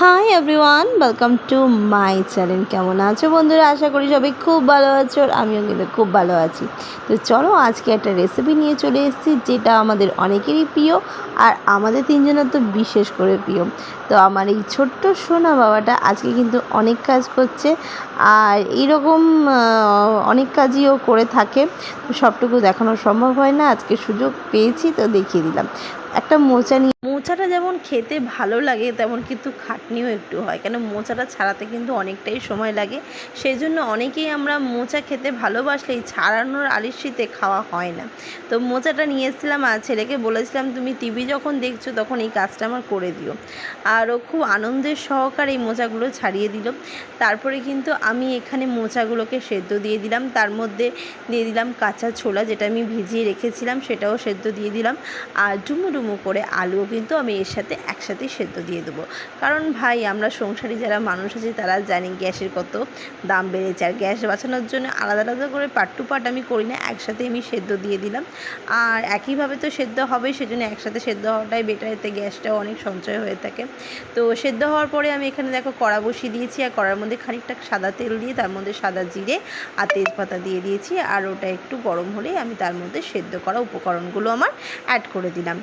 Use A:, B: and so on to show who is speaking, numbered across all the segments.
A: Hi everyone welcome to my channel কেমন আছো বন্ধুরা? আশা করি সবাই খুব ভালো আছো আর আমিও কিন্তু খুব ভালো আছি। তো চলো আজকে একটা রেসিপি নিয়ে চলে এসেছি, যেটা আমাদের অনেকেরই প্রিয় আর আমাদের তিনজনের তো বিশেষ করে প্রিয়। তো আমার এই ছোট্ট সোনা বাবাটা আজকে কিন্তু অনেক কাজ করছে আর এইরকম অনেক কাজই ও করে থাকে। তো সবটুকু দেখানো সম্ভব হয় না, আজকে সুযোগ পেয়েছি, তো দেখিয়ে দিলাম। একটা মোচা নিয়ে মোচাটা যেমন খেতে ভালো লাগে, তেমন কিন্তু খাটনিও একটু হয়। কেন মোচাটা ছাড়াতে কিন্তু অনেকটাই সময় লাগে। সেই জন্য অনেকেই আমরা মোচা খেতে ভালোবাসলেই ছাড়ানোর আলিস্যিতে খাওয়া হয় না। তো মোচাটা নিয়ে এসেছিলাম আর ছেলেকে বলেছিলাম, তুমি টিভি যখন দেখছ তখন এই কাজটা আমার করে দিও। আর ও খুব আনন্দের সহকারে এই মোচাগুলো ছাড়িয়ে দিল। তারপরে কিন্তু আমি এখানে মোচাগুলোকে সেদ্ধ দিয়ে দিলাম। তার মধ্যে দিয়ে দিলাম কাঁচা ছোলা, যেটা আমি ভিজিয়ে রেখেছিলাম, সেটাও সেদ্ধ দিয়ে দিলাম। আর ডুমু ডুমু করে আলুও কিন্তু আমি এর সাথে একসাথেই সেদ্ধ দিয়ে দেবো। কারণ ভাই, আমরা সংসারী যারা মানুষ আছি, তারা জানি গ্যাসের কত দাম বেড়েছে। আর গ্যাস বাঁচানোর জন্য আলাদা আলাদা করে পার্ট টু পার্ট আমি করি না একসাথে আমি সেদ্ধ দিয়ে দিলাম। আর একইভাবে তো সেদ্ধ হবে, সেজন্য একসাথে সেদ্ধ হওয়াটাই বেটার এতে গ্যাসটাও অনেক সঞ্চয় হয়ে থাকে। তো সেদ্ধ হওয়ার পরে আমি এখানে দেখো কড়া বসিয়ে দিয়েছি, আর কড়ার মধ্যে খানিকটা সাদা তেল দিয়ে, তার মধ্যে সাদা জিরে আর তেজপাতা দিয়ে দিয়েছি। আর ওটা একটু গরম হলেই আমি তার মধ্যে সেদ্ধ করা উপকরণগুলো আমার অ্যাড করে দিলাম।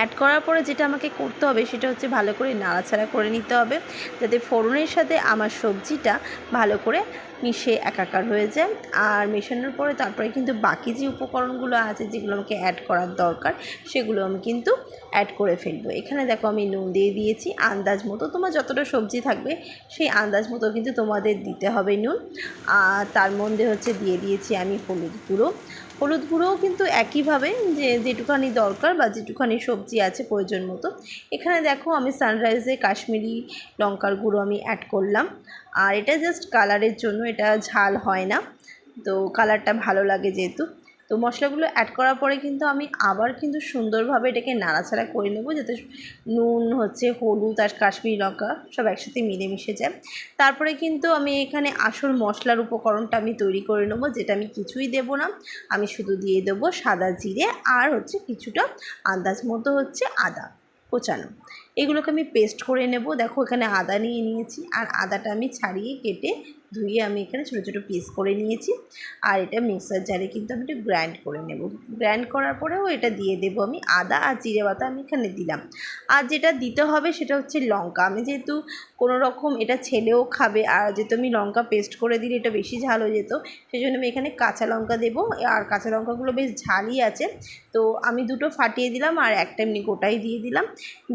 A: অ্যাড করার পরে যেটা আমাকে করতে হবে সেটা হচ্ছে ভালো করে নাড়াচাড়া করে নিতে হবে যাতে ফোড়নের সাথে আমার সবজিটা ভালো করে মিশে একাকার হয়ে যায়। আর মেশানোর পরে তারপরে কিন্তু বাকি যে উপকরণগুলো আছে যেগুলো আমাকে অ্যাড করার দরকার সেগুলো আমি কিন্তু অ্যাড করে ফেলব। এখানে দেখো আমি নুন দিয়ে দিয়েছি, আন্দাজ মতো তোমার যতটা সবজি থাকবে সেই আন্দাজ মতো কিন্তু তোমাদের দিতে হবে নুন। আর তার মধ্যে হচ্ছে দিয়ে দিয়েছি আমি হলুদ গুঁড়ো। হলুদ গুঁড়োও কিন্তু একইভাবে যে যেটুখানি দরকার বা যেটুখানি সবজি আছে প্রয়োজন মতো। এখানে দেখো আমি সানরাইজে কাশ্মীরি লঙ্কার গুঁড়ো আমি অ্যাড করলাম। আর এটা জাস্ট কালারের জন্য এটা ঝাল হয় না। তো কালারটা ভালো লাগে যেহেতু। তো মশলাগুলো অ্যাড করার পরে কিন্তু আমি আবার কিন্তু সুন্দরভাবে এটাকে নাড়াচাড়া করে নেব যাতে নুন, হচ্ছে হলুদ আর কাশ্মীরি লঙ্কা সব একসাথে মিলেমিশে যায়। তারপরে কিন্তু আমি এখানে আসল মশলার উপকরণটা আমি তৈরি করে নেব যেটা আমি কিছুই দেবো না। আমি শুধু দিয়ে দেবো সাদা জিরে আর হচ্ছে কিছুটা আন্দাজ মতো হচ্ছে আদা কোচানো। এগুলোকে আমি পেস্ট করে নেব। দেখো, এখানে আদা নিয়ে নিয়েছি। আর আদাটা আমি ছাড়িয়ে কেটে ধুয়ে আমি এখানে ছোটো ছোটো পিস করে নিয়েছি। আর এটা মিক্সার জারে কিন্তু আমি একটু গ্রাইন্ড করে নেব। গ্রাইন্ড করার পরেও এটা দিয়ে দেবো আমি আদা আর জিরে বাটা আমি এখানে দিলাম। আর যেটা দিতে হবে সেটা হচ্ছে লঙ্কা। আমি যেহেতু কোনো রকম এটা ছেলেও খাবে, আর যেহেতু আমি লঙ্কা পেস্ট করে দিলে এটা বেশি ঝাল হয়ে যেত সেই জন্য আমি এখানে কাঁচা লঙ্কা দেবো। আর কাঁচা লঙ্কাগুলো বেশ ঝালই আছে। তো আমি দুটো ফাটিয়ে দিলাম আর একটা এমনি গোটাই দিয়ে দিলাম।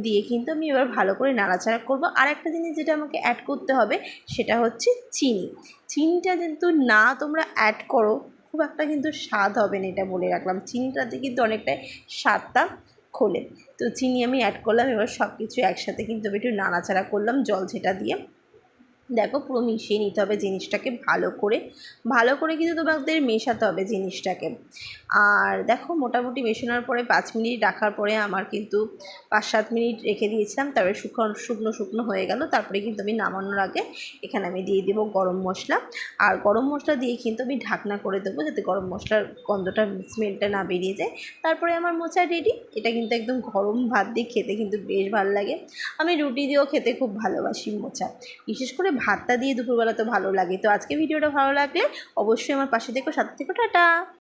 A: দিয়ে কিন্তু আমি এবার ভালো করে নাড়াচাড়া করব। আর একটা জিনিস যেটা আমাকে অ্যাড করতে হবে, সেটা হচ্ছে চিনি। চিনিটা কিন্তু না তোমরা অ্যাড করো, খুব একটা কিন্তু স্বাদ হবে না, এটা বলে রাখলাম। চিনিটাতে কিন্তু অনেকটাই স্বাদটা খোলে। তো চিনি আমি অ্যাড করলাম, এবার সব কিছু একসাথে কিন্তু আমি একটু নাড়াচাড়া করলাম জল ছেটা দিয়ে। দেখো পুরো মিশিয়ে নিতে হবে জিনিসটাকে ভালো করে। ভালো করে কিন্তু তোমাদের মেশাতে হবে জিনিসটাকে। আর দেখো মোটামুটি মেশানোর পরে পাঁচ মিনিট রাখার পরে আমার কিন্তু পাঁচ সাত মিনিট রেখে দিয়েছিলাম, তারপরে শুকনো শুকনো শুকনো হয়ে গেল, তারপরে কিন্তু আমি নামানোর আগে এখানে আমি দিয়ে দেবো গরম মশলা। আর গরম মশলা দিয়ে কিন্তু আমি ঢাকনা করে দেবো যাতে গরম মশলার গন্ধটা, স্মেলটা না বেরিয়ে যায়। তারপরে আমার মোচা রেডি এটা কিন্তু একদম গরম ভাত দিয়ে খেতে কিন্তু বেশ ভালো লাগে। আমি রুটি দিয়েও খেতে খুব ভালোবাসি মোচা। বিশেষ করে ভাতটা দিয়ে দুপুরবেলা তো ভালো লাগে। তো আজকে ভিডিওটা ভালো লাগলে অবশ্যই আমার পাশে দেখো সাথে থেকো, টাটা।